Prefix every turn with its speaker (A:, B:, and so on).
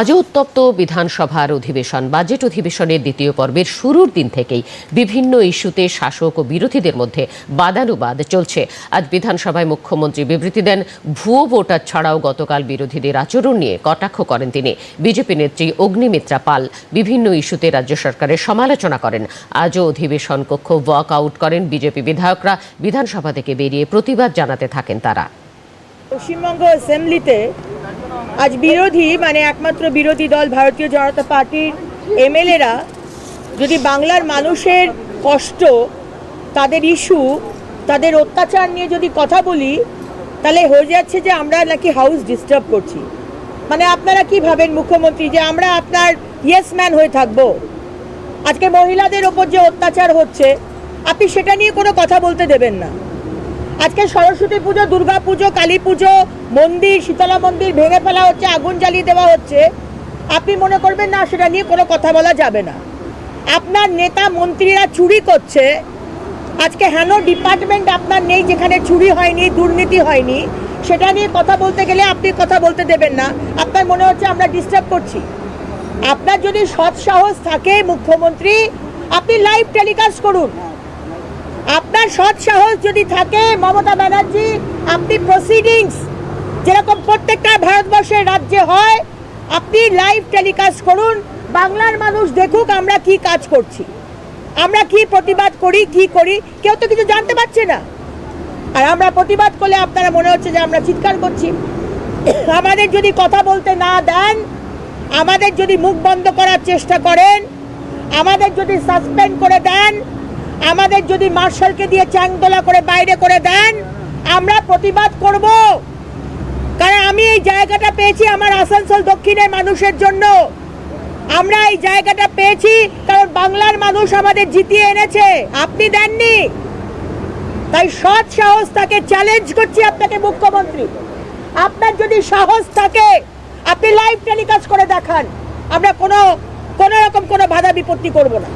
A: আজও উত্তপ্ত বিধানসভার অধিবেশন, বাজেট অধিবেশনের দ্বিতীয় পর্বের শুরুর দিন থেকেই বিভিন্ন ইস্যুতে শাসক ও বিরোধীদের মধ্যে বাদানুবাদ চলছে। আজ বিধানসভায় মুখ্যমন্ত্রী বিবৃতি দেন, ভুয়ো ভোটার ছাড়াও গতকাল বিরোধীদের আচরণ নিয়ে কটাক্ষ করেন তিনি। বিজেপি নেত্রী অগ্নিমিত্রা পাল বিভিন্ন ইস্যুতে রাজ্য সরকারের সমালোচনা করেন। আজও অধিবেশন কক্ষ ওয়াক আউট করেন বিজেপি বিধায়করা। বিধানসভা থেকে বেরিয়ে প্রতিবাদ জানাতে থাকেন তারা।
B: পশ্চিমবঙ্গ অ্যাসেম্বলিতে আজ বিরোধী মানে একমাত্র বিরোধী দল ভারতীয় জনতা পার্টির এমএলএরা, যদি বাংলার মানুষের কষ্ট, তাদের ইস্যু, তাদের অত্যাচার নিয়ে যদি কথা বলি, তাহলে হয়ে যাচ্ছে যে আমরা নাকি হাউস ডিস্টার্ব করছি। মানে আপনারা কি ভাবেন মুখ্যমন্ত্রী, যে আমরা আপনার ইয়েস ম্যান হয়ে থাকব? আজকে মহিলাদের ওপর যে অত্যাচার হচ্ছে, আপনি সেটা নিয়ে কোনো কথা বলতে দেবেন না। আজকে সরস্বতী পুজো, দুর্গা পুজো, কালী পুজো, মন্দির, শীতলা মন্দির ভেঙে ফেলা হচ্ছে, আগুন জ্বালিয়ে দেওয়া হচ্ছে। আপনি মনে করবেন না, সেটা নিয়ে কোনো কথা বলা যাবে না। আপনার নেতা, মন্ত্রীরা চুরি করছে। আজকে হেন ডিপার্টমেন্ট আপনার নেই, যেখানে চুরি হয়নি, দুর্নীতি হয়নি, সেটা নিয়ে কথা বলতে গেলে আপনি কথা বলতে দেবেন না। আপনার মনে হচ্ছে আমরা ডিস্টার্ব করছি। আপনার যদি সৎ সাহস থাকে, মুখ্যমন্ত্রী, আপনি লাইভ টেলিকাস্ট করুন। আপনার সৎ সাহস যদি থাকে, মমতা ব্যানার্জি, আপনি প্রসিডিংস যেরকম প্রত্যেকটা ভারতবর্ষের রাজ্যে হয়, আপনি লাইভ টেলিকাস্ট করুন, বাংলার মানুষ দেখুক আমরা কি কাজ করছি। আমরা কি প্রতিবাদ করি, কি করি, কেউ তো কিছু জানতে পারছে না। আর আমরা প্রতিবাদ করলে আপনারা মনে হচ্ছে যে আমরা চিৎকার করছি। আমাদের যদি কথা বলতে না দেন, আমাদের যদি মুখ বন্ধ করার চেষ্টা করেন, আমাদের যদি সাসপেন্ড করে দেন আমাদের যদি মার্শালকে দিয়ে চ্যাংদোলা করে বাইরে করে দেন, আমরা প্রতিবাদ করব। কারণ আমি এই জায়গাটা পেয়েছি আমার আসানসোল দক্ষিণের মানুষের জন্য। আমরা এই জায়গাটা পেয়েছি কারণ বাংলার মানুষ আমাদের জিতিয়ে এনেছে। আপনি দেননি। তাই সৎ সাহস তাকে চ্যালেঞ্জ করছি আপনাকে, মুখ্যমন্ত্রী। আপনার যদি সাহস থাকে, আপনি লাইভ টেলিকাস্ট করে দেখান। আমরা কোনো কোনো রকম কোনো বাধা বিপত্তি করব না।